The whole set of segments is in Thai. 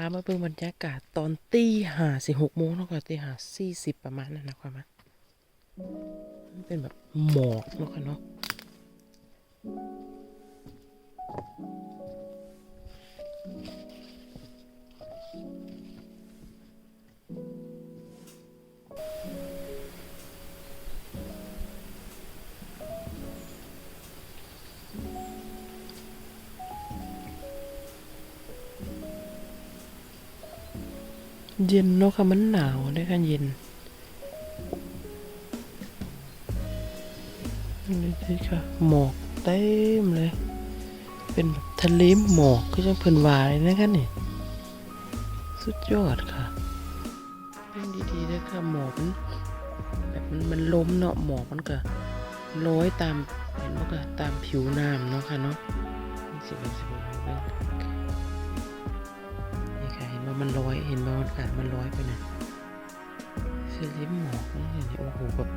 ามาเบิ่งบรรยากาศตอนตีห้าสิหกโมงแล้วก็ตีห้าสี่สิบประมาณนั้นนะความมันเป็นแบบหมอกเนาะค่ะเนาะ เย็นเนาะค่ะมันหนาวด้วยค่ะเย็นนี่ค่ะหมอกเต็มเลย เป็นแบบทะเลหมอกก็ยังเพิ่นวาเลยนะคะนี่ สุดยอดค่ะเรื่งดีๆด้วยค่ะหมอกมันแบบมันมันล้มเนาะหมอกมันก็ลอยตามเห็นบ่ค่ะตามผิวน้ำเนาะค่ะเนาะสิเป็นสิเป็นเบิ่ง ค่ะเห็นว่ามันลอยเห็นว่ามันกาดมันลอยไปนะคือลิ้มหมอกนี่เห็นโอ้โหแบบ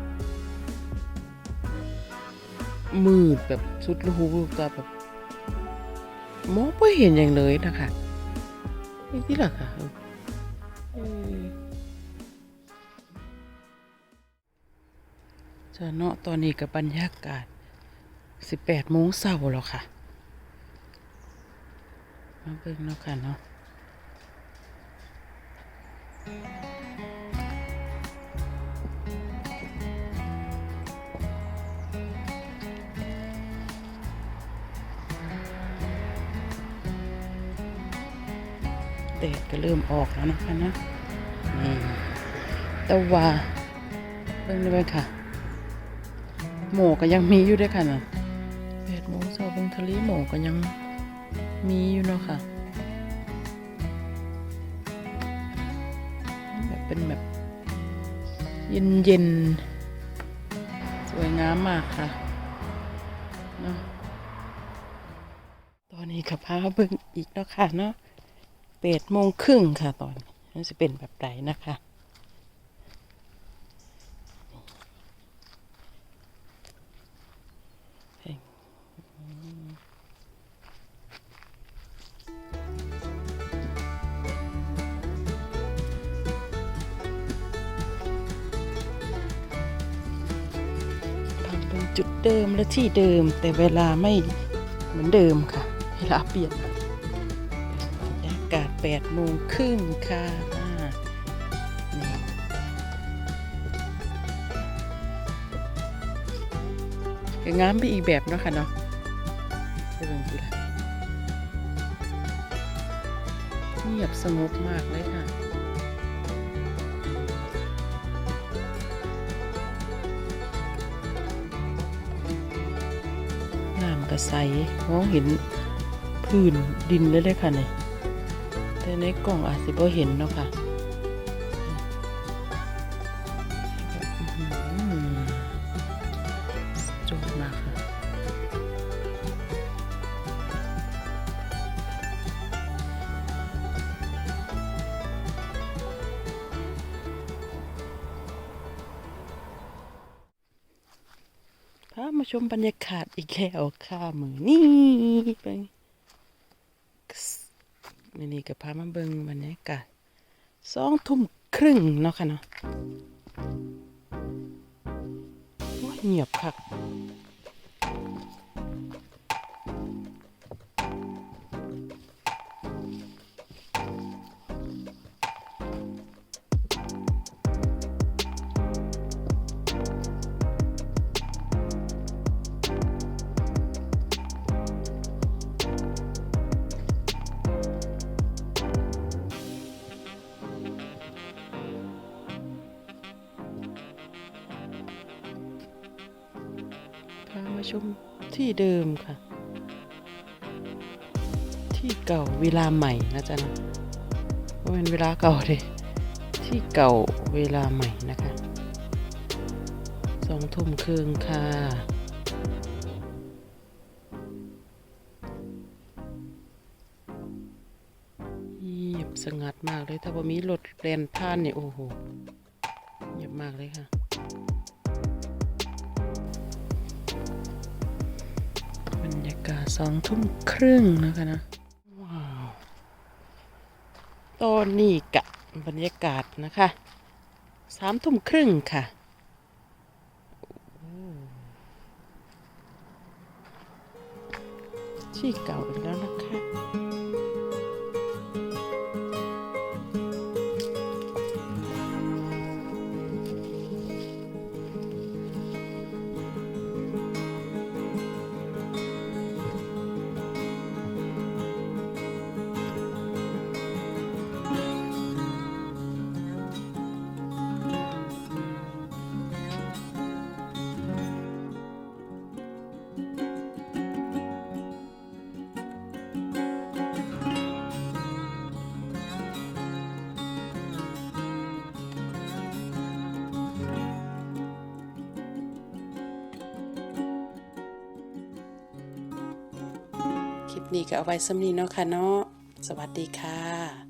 มืดแบบสุดลูกหูลูกตาแบบมองไม่เห็นอย่างเลยนะคะนี่ที่หลักค่ะเออจะเนาะตอนนี้กับบรรยากาศ 18โมงเช้าแล้วค่ะ มาเบิ่งเนาะค่ะเนาะ ดดก็เริ่มออกแล้วนะคะนะนี่แต่ว่าเบิ่งได้ไหมค่ะ หมอกก็ยังมีอยู่ด้วยค่ะนะแปดโมงเช้าเบิ่งทะเลหมอกก็ยังมีอยู่เนาะค่ะ แบบเป็นแบบ เย็นเย็นๆสวยงามมากค่ะเนาะตอนนี้กับพาเบิ่งอีกแล้วค่ะเนาะแปดโมงครึ่งค่ะตอนนี้มันจะเป็นแบบไหนนะคะ ทำเป็นจุดเดิมและที่เดิมแต่เวลาไม่เหมือนเดิมค่ะ เวลาเปลี่ยน 8โมงครึ่งค่ะอ่านี่งามไปอีกแบบเนาะค่ะเนาะไปเบิ่งดูละเงียบสงบมากเลยค่ะน้ำก็ใสมองเห็นพื้นดินเลยเลยค่ะเนี่ย แต่ในกล่องอาจจะบ่เห็นเนาะค่ะสวยมากค่ะพามาชมบรรยากาศอีกแล้วค่ะมือนี่ไปนี่ นี่กับพามาเบิงบรรยากาศสองทุ่มครึ่งเนาะค่ะเนาะเงียบคัก พามาชมที่เดิมค่ะ ที่เก่าเวลาใหม่นะจ๊ะนะว่าเป็นเวลาเก่าเลยที่เก่าเวลาใหม่นะคะสองทุ่มครึ่งค่ะเงียบสงัดมากเลย ถ้าว่ามีรถแลนผ่านเนี่ยโอ้โหเงียบมากเลยค่ะ ยากาศสองทุ่มครึ่งนะคะนะ ว้าวตอนนี้กะบรรยากาศนะคะสามทุ่มครึ่งค่ะที่เก่าอีกแล้วนะคะ ลิปนี้ก็เอาไว้สำนีเนาะค่ะเนาะสวัสดีค่ะ